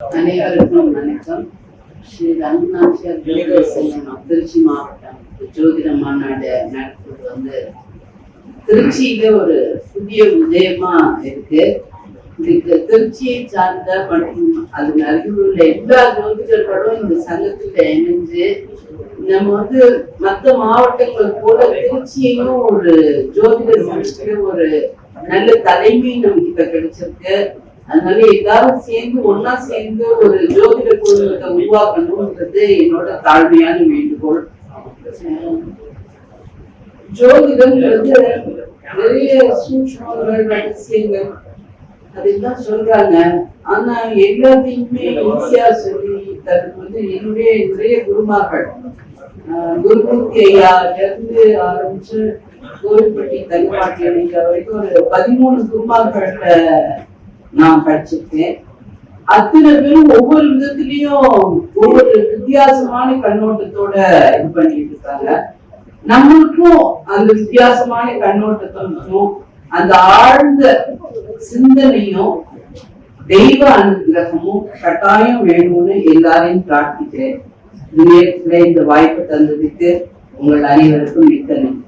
அனைவருக்கும் வணக்கம். ஸ்ரீ ரங்கநாச்சியார் ஜோதிடர் சங்கம் திருச்சி மாவட்டம் ஜோதிட மாநாடு நடத்துறது வந்து திருச்சியில ஒரு புதிய உதயமா இருக்கு. இதுக்கு திருச்சியை சார்ந்த மற்றும் அது அருகில் உள்ள எல்லா ஜோதிடர்களும் இந்த சங்கத்துல இணைஞ்சு நம்ம வந்து மற்ற மாவட்டங்கள் போல திருச்சியையும் ஒரு ஜோதிட சங்கத்துல ஒரு நல்ல தலைமை நமக்கு இப்ப கிடைச்சிருக்கு. அதனால எல்லாரும் சேர்ந்து ஒன்னா சேர்ந்து ஒரு ஜோதிட குழுமத்தை உருவாக்கணும்ன்றது என்னோட தாழ்மையான வேண்டுகோள். அஹ் ஜோதிடம்ன்றது நிறைய சூட்சமங்கள் ரகசியங்கள். அதெல்லாம் சொல்றாங்க. ஆனா எல்லாத்தையுமே ஈஸியா சொல்லி தரது வந்து என்னுடைய நிறைய குருமார்கள் குருமூர்த்தி ஐயாவிலிருந்து ஆரம்பிச்சு கோவில்பட்டி தனிப்பாட்டி அப்படிங்கிற வரைக்கும் ஒரு பதிமூணு குருமார்கள்ட்ட நான் படிச்சிருக்கேன். அத்தனை பேரும் ஒவ்வொரு விதத்திலையும் ஒவ்வொரு வித்தியாசமான கண்ணோட்டத்தோட இது பண்ணிட்டு இருக்காங்க. நம்மளுக்கும் அந்த வித்தியாசமான கண்ணோட்டத்தும் அந்த ஆழ்ந்த சிந்தனையும் தெய்வ அனுகிரகமும் கட்டாயம் வேணும்னு எல்லாரையும் பிரார்த்திக்கிறேன். இந்த நேரத்துல இந்த வாய்ப்பு தந்ததுக்கு உங்கள் அனைவருக்கும் மிக்க நன்றி.